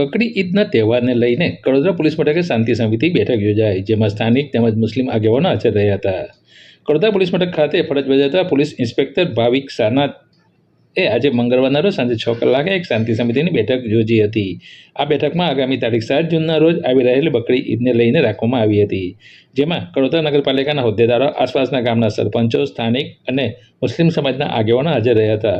બકરી ઈદના તહેવારને લઈને કડોદરા પોલીસ મથકે શાંતિ સમિતિ બેઠક યોજાઈ, જેમાં સ્થાનિક તેમજ મુસ્લિમ આગેવાનો હાજર રહ્યા હતા. કડોદરા પોલીસ મથક ખાતે ફરજ બજાવતા પોલીસ ઇન્સ્પેક્ટર ભાવિક સાનાત એ આજે મંગળવારના રોજ સાંજે છ કલાકે એક શાંતિ સમિતિની બેઠક યોજી હતી. આ બેઠકમાં આગામી તારીખ સાત જૂનના રોજ આવી રહેલી બકરી ઈદને લઈને રાખવામાં આવી હતી. જેમાં કડોદરા નગરપાલિકાના હોદ્દેદારો, આસપાસના ગામના સરપંચો, સ્થાનિક અને મુસ્લિમ સમાજના આગેવાનો હાજર રહ્યા હતા.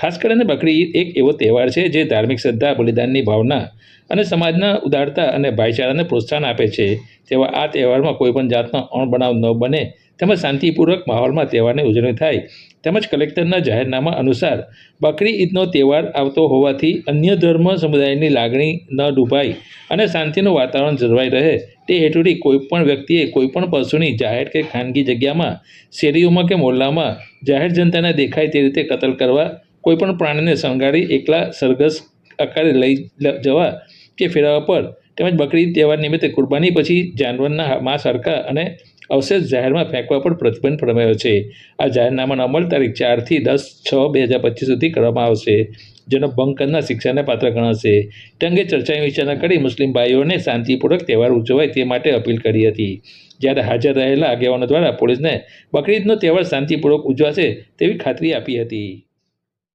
ખાસ કરીને બકરી ઈદ એક એવો તહેવાર છે જે ધાર્મિક શ્રદ્ધા, બલિદાનની ભાવના અને સમાજના ઉદારતા અને ભાઈચારાને પ્રોત્સાહન આપે છે. તેવા આ તહેવારમાં કોઈપણ જાતનો અણબનાવ ન બને. તેમજ શાંતિપૂર્વક માહોલમાં તહેવારની ઉજવણી થાય. તેમજ કલેક્ટરના જાહેરનામા અનુસાર બકરી ઈદનો તહેવાર આવતો હોવાથી અન્ય ધર્મ સમુદાયની લાગણી ન ડૂબાય અને શાંતિનું વાતાવરણ જળવાઈ રહે. તે હેઠળથી કોઈપણ વ્યક્તિએ કોઈપણ પશુની જાહેર કે ખાનગી જગ્યામાં, શેરીઓમાં કે મોહલ્લામાં જાહેર જનતાને દેખાય તે રીતે કતલ કરવા, કોઈપણ પ્રાણીને શણગારી એકલા સરઘસ આકારે લઈ જવા કે ફેરવવા પર તેમજ બકરી તહેવાર નિમિત્તે કુરબાની પછી જાનવરના માંસ હરકા અને અવશેષ જાહેરમાં ફેંકવા પર પ્રતિબંધ ફરમાયો છે. આ જાહેરનામાનો અમલ તારીખ ચારથી દસ છ બે હજાર પચીસ સુધી કરવામાં આવશે, જેનો ભંગ કરનાર શિક્ષાને પાત્ર ગણાશે. ટંગે અંગે ચર્ચા વિચારણા કરી મુસ્લિમ ભાઈઓને શાંતિપૂર્વક તહેવાર ઉજવાય તે માટે અપીલ કરી હતી. જ્યારે હાજર રહેલા આગેવાનો દ્વારા પોલીસને બકરીદનો તહેવાર શાંતિપૂર્વક ઉજવાશે તેવી ખાતરી આપી હતી.